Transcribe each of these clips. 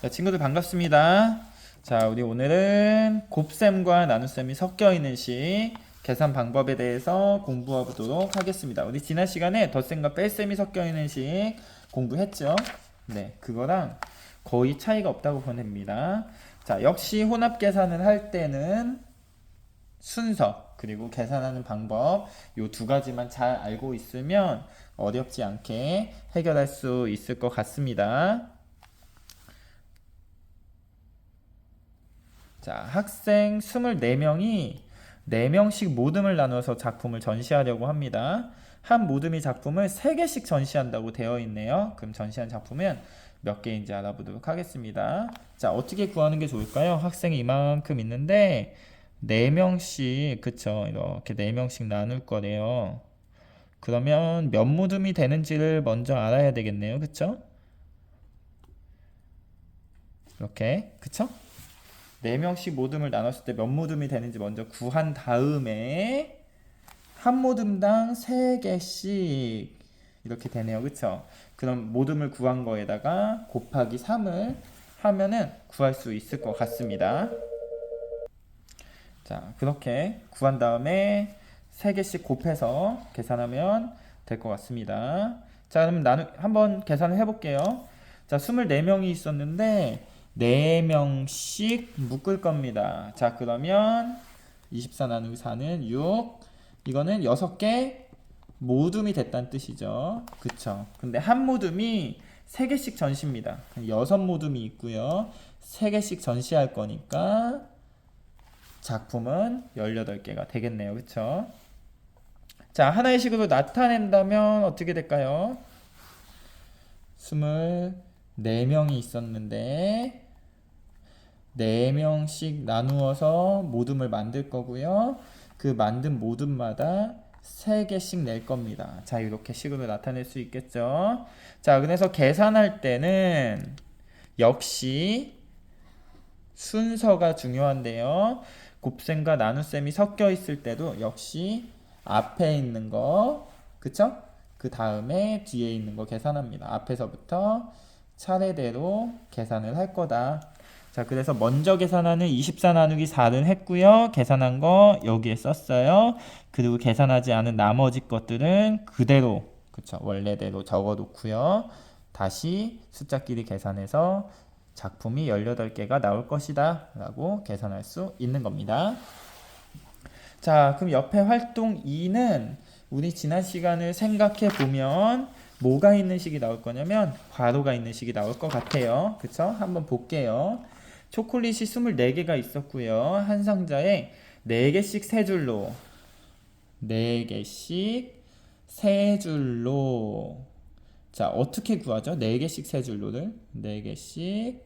자, 친구들 반갑습니다. 자, 우리 오늘은 곱셈과 나눗셈이 섞여 있는 식 계산 방법에 대해서 공부해 보도록 하겠습니다. 우리 지난 시간에 덧셈과 뺄셈이 섞여 있는 식 공부했죠? 네, 그거랑 거의 차이가 없다고 보냅니다. 자, 역시 혼합 계산을 할 때는 순서 그리고 계산하는 방법 요 두 가지만 잘 알고 있으면 어렵지 않게 해결할 수 있을 것 같습니다. 자, 학생 24명이 4명씩 모듬을 나눠서 작품을 전시하려고 합니다. 한 모듬이 작품을 3개씩 전시한다고 되어 있네요. 그럼 전시한 작품은 몇 개인지 알아보도록 하겠습니다. 자, 어떻게 구하는 게 좋을까요? 학생이 이만큼 있는데 4명씩, 그쵸? 이렇게 4명씩 나눌 거래요. 그러면 몇 모듬이 되는지를 먼저 알아야 되겠네요. 그쵸? 이렇게, 그쵸? 4명씩 모듬을 나눴을 때 몇 모듬이 되는지 먼저 구한 다음에 한 모듬당 3개씩 이렇게 되네요. 그쵸? 그럼 모듬을 구한 거에다가 곱하기 3을 하면은 구할 수 있을 것 같습니다. 자, 그렇게 구한 다음에 3개씩 곱해서 계산하면 될 것 같습니다. 자, 그럼 나누, 한번 계산을 해볼게요. 자, 24명이 있었는데 4명씩 묶을 겁니다. 자, 그러면 24 나누기 4는 6. 이거는 6개 모둠이 됐다는 뜻이죠. 그쵸? 근데 한 모둠이 3개씩 전시입니다. 6모둠이 있고요. 3개씩 전시할 거니까 작품은 18개가 되겠네요. 그쵸? 자, 하나의 식으로 나타낸다면 어떻게 될까요? 24명이 있었는데 4명씩 나누어서 모둠을 만들 거고요. 그 만든 모둠마다 3개씩 낼 겁니다. 자, 이렇게 식으로 나타낼 수 있겠죠. 자, 그래서 계산할 때는 역시 순서가 중요한데요. 곱셈과 나눗셈이 섞여 있을 때도 역시 앞에 있는 거, 그쵸? 그 다음에 뒤에 있는 거 계산합니다. 앞에서부터 차례대로 계산을 할 거다. 자, 그래서 먼저 계산하는 24 나누기 4를 했고요. 계산한 거 여기에 썼어요. 그리고 계산하지 않은 나머지 것들은 그대로, 그쵸? 원래대로 적어 놓고요. 다시 숫자끼리 계산해서 작품이 18개가 나올 것이다. 라고 계산할 수 있는 겁니다. 자, 그럼 옆에 활동 2는 우리 지난 시간을 생각해 보면 뭐가 있는 식이 나올 거냐면 괄호가 있는 식이 나올 것 같아요. 그쵸? 한번 볼게요. 초콜릿이 24개가 있었고요. 한 상자에 4개씩 세 줄로 4개씩 세 줄로 자, 어떻게 구하죠? 4개씩 세 줄로를 4개씩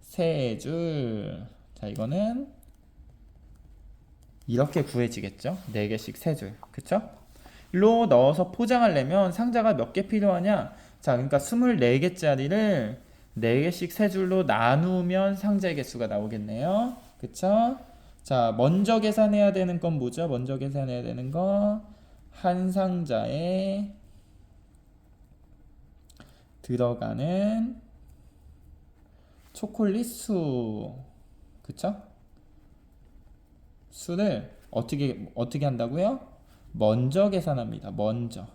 세 줄. 자, 이거는 이렇게 구해지겠죠? 4개씩 세 줄. 그쵸? 로 넣어서 포장하려면 상자가 몇 개 필요하냐? 자, 그러니까 24개짜리를 4개씩 세 줄로 나누면 상자의 개수가 나오겠네요. 그쵸? 자, 먼저 계산해야 되는 건 뭐죠? 먼저 계산해야 되는 거 한 상자에 들어가는 초콜릿 수. 그쵸? 수를 어떻게 어떻게 한다고요? 먼저 계산합니다. 먼저.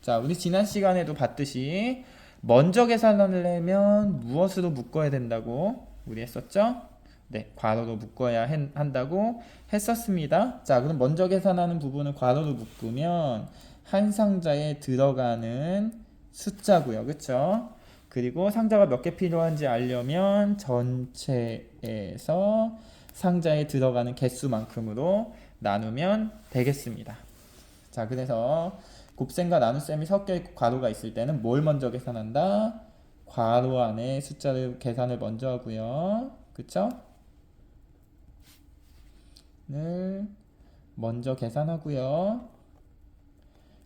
자, 우리 지난 시간에도 봤듯이 먼저 계산을 하려면 무엇으로 묶어야 된다고 우리 했었죠? 네, 괄호로 묶어야 한다고 했었습니다. 자, 그럼 먼저 계산하는 부분을 괄호로 묶으면 한 상자에 들어가는 숫자고요. 그쵸? 그리고 상자가 몇 개 필요한지 알려면 전체에서 상자에 들어가는 개수만큼으로 나누면 되겠습니다. 자, 그래서 곱셈과 나눗셈이 섞여 있고 괄호가 있을 때는 뭘 먼저 계산한다? 괄호 안에 숫자를 계산을 먼저 하고요. 그쵸? 를 먼저 계산하고요.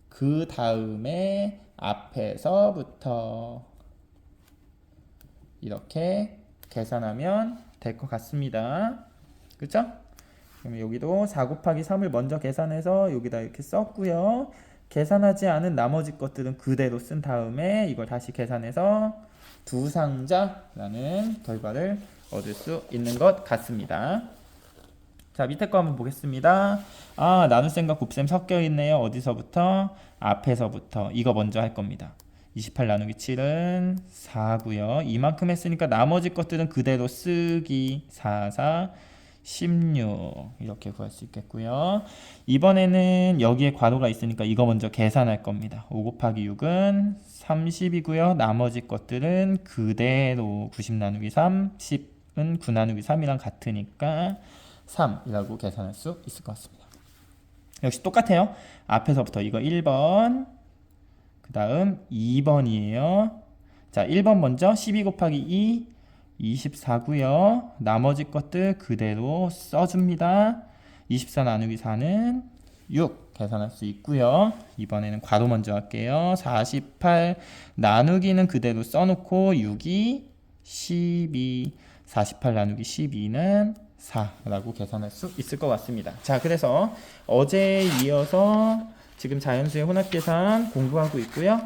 그 다음에 앞에서부터 이렇게 계산하면 될 것 같습니다. 그쵸? 그럼 여기도 4 곱하기 3을 먼저 계산해서 여기다 이렇게 썼고요. 계산하지 않은 나머지 것들은 그대로 쓴 다음에 이걸 다시 계산해서 두 상자라는 결과를 얻을 수 있는 것 같습니다. 자, 밑에 거 한번 보겠습니다. 아, 나눗셈과 곱셈 섞여 있네요. 어디서부터? 앞에서부터. 이거 먼저 할 겁니다. 28 나누기 7은 4고요. 이만큼 했으니까 나머지 것들은 그대로 쓰기. 4, 4, 16 이렇게 구할 수 있겠고요. 이번에는 여기에 괄호가 있으니까 이거 먼저 계산할 겁니다. 5 곱하기 6은 30이고요. 나머지 것들은 그대로 90 나누기 3, 10은 9 나누기 3이랑 같으니까 3이라고 계산할 수 있을 것 같습니다. 역시 똑같아요. 앞에서부터 이거 1번, 그 다음 2번이에요. 자, 1번 먼저 12 곱하기 2, 24고요. 나머지 것들 그대로 써줍니다. 24 나누기 4는 6 계산할 수 있고요. 이번에는 괄호 먼저 할게요. 48 나누기는 그대로 써놓고 6이 12 48 나누기 12는 4라고 계산할 수 있을 것 같습니다. 자, 그래서 어제에 이어서 지금 자연수의 혼합 계산 공부하고 있고요.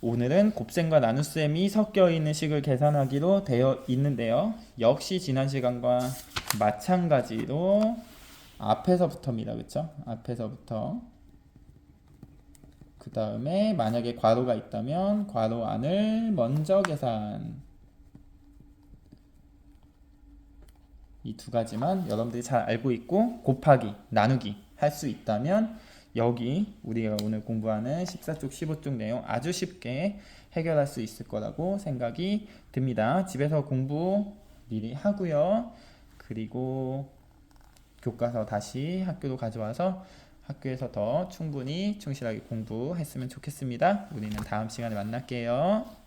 오늘은 곱셈과 나눗셈이 섞여 있는 식을 계산하기로 되어 있는데요. 역시 지난 시간과 마찬가지로 앞에서부터입니다. 그렇죠? 앞에서부터 그 다음에 만약에 괄호가 있다면 괄호 안을 먼저 계산 이 두 가지만 여러분들이 잘 알고 있고 곱하기, 나누기 할 수 있다면 여기 우리가 오늘 공부하는 14쪽, 15쪽 내용 아주 쉽게 해결할 수 있을 거라고 생각이 듭니다. 집에서 공부 미리 하고요. 그리고 교과서 다시 학교로 가져와서 학교에서 더 충분히 충실하게 공부했으면 좋겠습니다. 우리는 다음 시간에 만날게요.